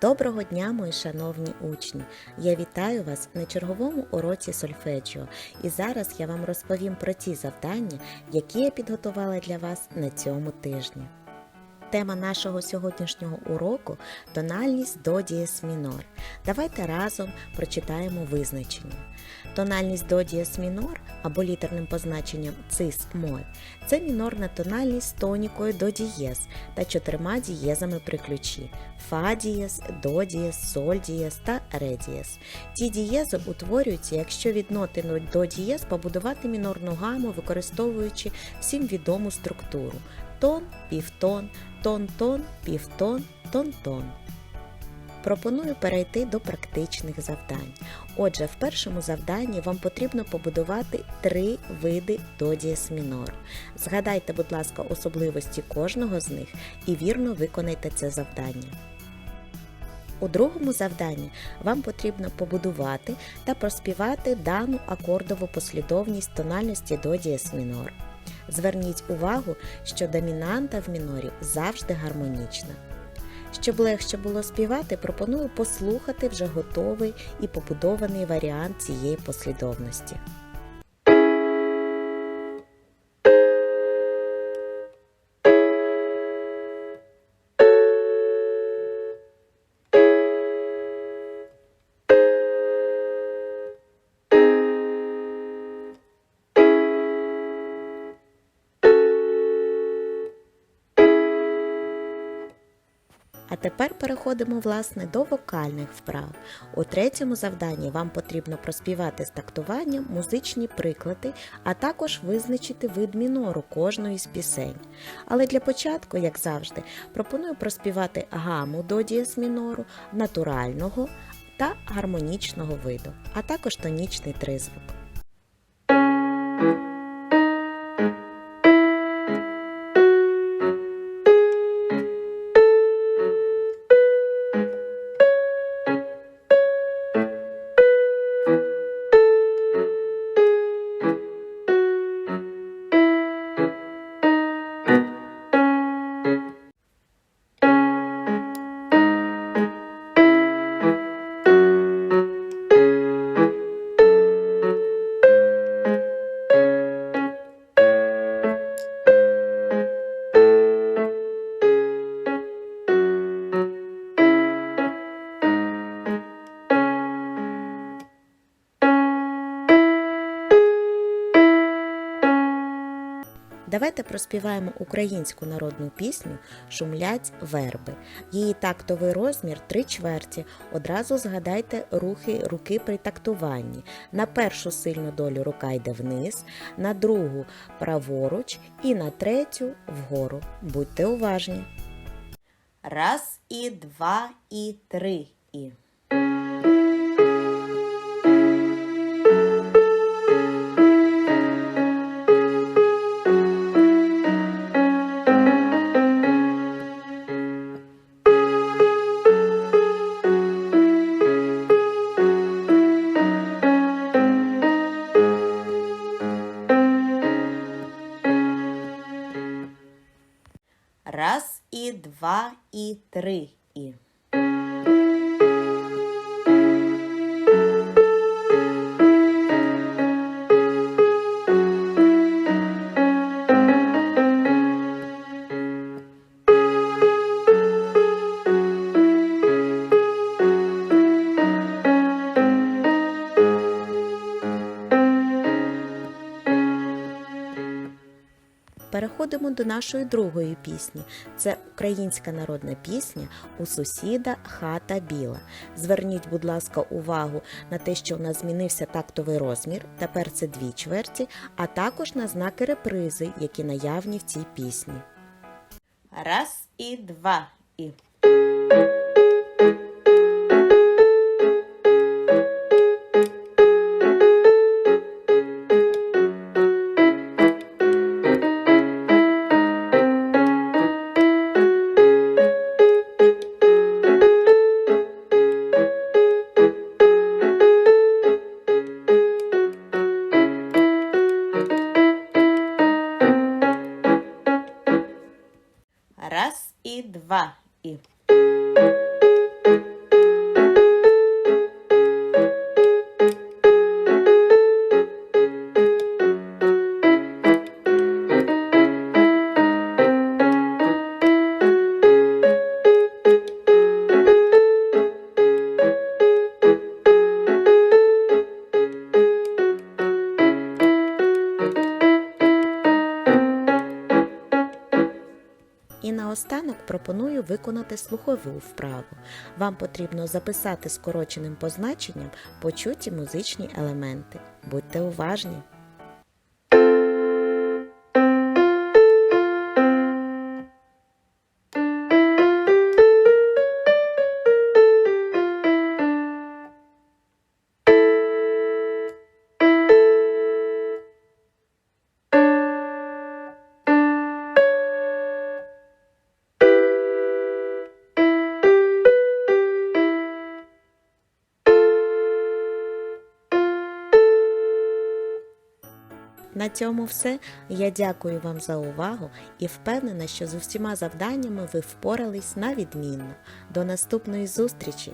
Доброго дня, мої шановні учні! Я вітаю вас на черговому уроці сольфеджіо. І зараз я вам розповім про ті завдання, які я підготувала для вас на цьому тижні. Тема нашого сьогоднішнього уроку тональність до дієс мінор. Давайте разом прочитаємо визначення. Тональність до дієс мінор або літерним позначенням цис моль це мінорна тональність з тонікою до дієс та чотирма дієзами при ключі фа дієс, до дієс, соль дієс та ре дієс. Ті дієзи утворюються, якщо від до дієс побудувати мінорну гаму, використовуючи всім відому структуру тон, півтон, тон-тон, півтон, тон-тон. Пропоную перейти до практичних завдань. Отже, в першому завданні вам потрібно побудувати три види додієс мінор. Згадайте, будь ласка, особливості кожного з них і вірно виконайте це завдання. У другому завданні вам потрібно побудувати та проспівати дану акордову послідовність тональності до дієс мінор. Зверніть увагу, що домінанта в мінорі завжди гармонічна. Щоб легше було співати, пропоную послухати вже готовий і побудований варіант цієї послідовності. Тепер переходимо власне до вокальних вправ. У третьому завданні вам потрібно проспівати з тактуванням музичні приклади, а також визначити вид мінору кожної з пісень. Але для початку, як завжди, пропоную проспівати гаму до дієс мінору, натурального та гармонічного виду, а також тонічний тризвук. Давайте проспіваємо українську народну пісню Шумлять верби. Її тактовий розмір три чверті. Одразу згадайте рухи руки при тактуванні. На першу сильну долю рука йде вниз, на другу праворуч і на третю вгору. Будьте уважні. Раз і два і три і. Два і три і. Переходимо до нашої другої пісні. Це українська народна пісня у сусіда хата біла. Зверніть, будь ласка, увагу на те, що в нас змінився тактовий розмір. Тепер це дві чверті, а також на знаки репризи, які наявні в цій пісні. Раз і два і. Раз і два і. Пропоную виконати слухову вправу. Вам потрібно записати скороченим позначенням почуті музичні елементи. Будьте уважні! На цьому все. Я дякую вам за увагу і впевнена, що з усіма завданнями ви впорались на відмінно. До наступної зустрічі!